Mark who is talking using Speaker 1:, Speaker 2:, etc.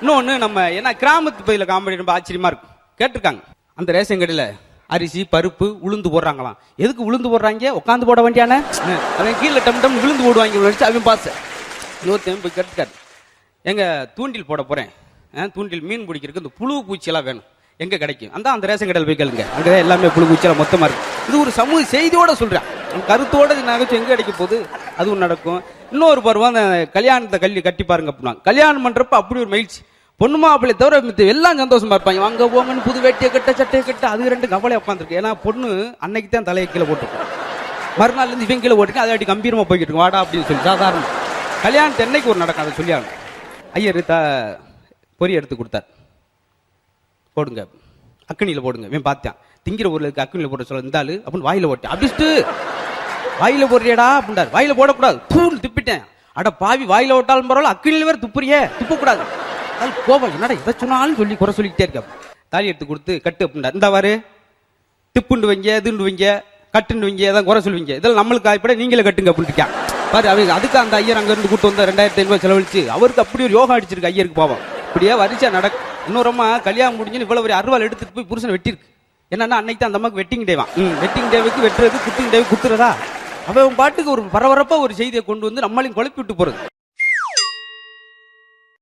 Speaker 1: இன்னொன்று நம்ம ஏன்னா கிராமத்து பகுதியில் காமெடி ரொம்ப ஆச்சரியமாக இருக்கும். கேட்டிருக்காங்க. அந்த ரேஷன் கடையில் அரிசி பருப்பு உளுந்து போடுறாங்களாம். எதுக்கு உளுந்து போடுறாங்க? உட்காந்து போட வேண்டியானே? அவன் கீழே டம் டம் விழுந்து போடுவாங்க நினைச்சு அவன் பாச. இன்னொருத்தன் போய் கேட்டுக்காரு எங்க தூண்டில் போட போகிறேன் தூண்டில் மீன் பிடிக்கிறதுக்கு இந்த புழு பூச்சியெல்லாம் வேணும். எங்கே கிடைக்கும்? அந்த அந்த ரேஷன் கடையில் போய் கேளுங்க. அங்கே எல்லாமே புழு பூச்சியெல்லாம் மொத்தமாக இருக்குது இது ஒரு சமூக செய்தியோட சொல்கிறேன் கருத்தோடு கருத்தோட நகைச்சு எங்கே கிடைக்க போகுது? அதுவும் நடக்கும். இன்னொரு பருவம் அந்த கல்யாணத்தை கல்வி கட்டி பாருங்க அப்படின்னா. கல்யாணம் பண்ணுறப்ப அப்படி ஒரு மகிழ்ச்சி. பொண்ணு மாப்பிள்ளை தவிர மித்த எல்லாம் சந்தோஷமா இருப்பாங்க. அங்க போங்கன்னு புது வேட்டியை கட்ட சட்டையை கட்ட அது ரெண்டு கவலை உட்காந்துருக்கு ஏன்னா பொண்ணு அன்னைக்கு தான் தலையை கீழே போட்டுருக்கும். மறுநாள் இருந்து இவன் கீழே ஓட்டுக்கு அதை அடி கம்பீரமா போய்கிட்டு இருக்கும். வாடா அப்படின்னு சொல்லி சாதாரண. கல்யாணம் என்னைக்கு ஒரு நடக்கும்? அதை சொல்லியாங்க ஐயர் த பொறி எடுத்து கொடுத்தார். போடுங்க. அக்கனியில் போடுங்க. இவன் பார்த்தான். திங்கிற ஊரில் இருக்க அக்கனியில் போட சொல்ல இருந்தாலும் அப்படின்னு வாயில ஓட்டு அபிஷ்டு! வாயில போடுறியடா அப்படின்றார். வாயில போடக்கூடாது. தூள் துப்பிட்டேன். அட பாவி வாயில ஓட்டாலும் பரவாயில்ல. அக்கனியில் வேற துப்புறியே. துப்பக்கூடாது. அது கோபம். என்னடா எதை சொன்னாலும் சொல்லி குறை சொல்லிக்கிட்டே இருக்க. தாலி எடுத்து கொடுத்து கட்டு அப்படின்றார். இந்த வாரு டிப்புண்டு வைங்க இதுண்டு வைங்க கட்டுண்டு வைங்க ஏதாவது குறை சொல்லுவீங்க. இதெல்லாம் நம்மளுக்கு ஆய்ப்பட நீங்களே கட்டுங்க அப்படின்னு இருக்கேன். பாரு அவங்க அதுக்கு அந்த ஐயர் அங்க இருந்து கூட்டு வந்த ரெண்டாயிரத்தி ஐநூறு செலவழிச்சு. அவருக்கு அப்படி ஒரு யோகா அடிச்சிருக்கு ஐயருக்கு பாவம். இப்படியே வரிசை நடக்கும் இன்னொருமா கல்யாணம் முடிஞ்சுன்னு இவ்வளவு ஒரு அருவாள் எடுத்துட்டு போய் புருஷன் வெட்டிருக்கு என்னன்னா அன்னைக்கு தான் அந்த அம்மாக்கு வெட்டிங் டேவா வெட்டிங் டேவுக்கு வெட்டுறது குட்டிங் டேவுக்கு குத்துறதா? அவன் பாட்டுக்கு ஒரு பரபரப்பாக ஒரு செய்தியை கொண்டு வந்து நம்மளையும் குழப்பி விட்டு போகிறது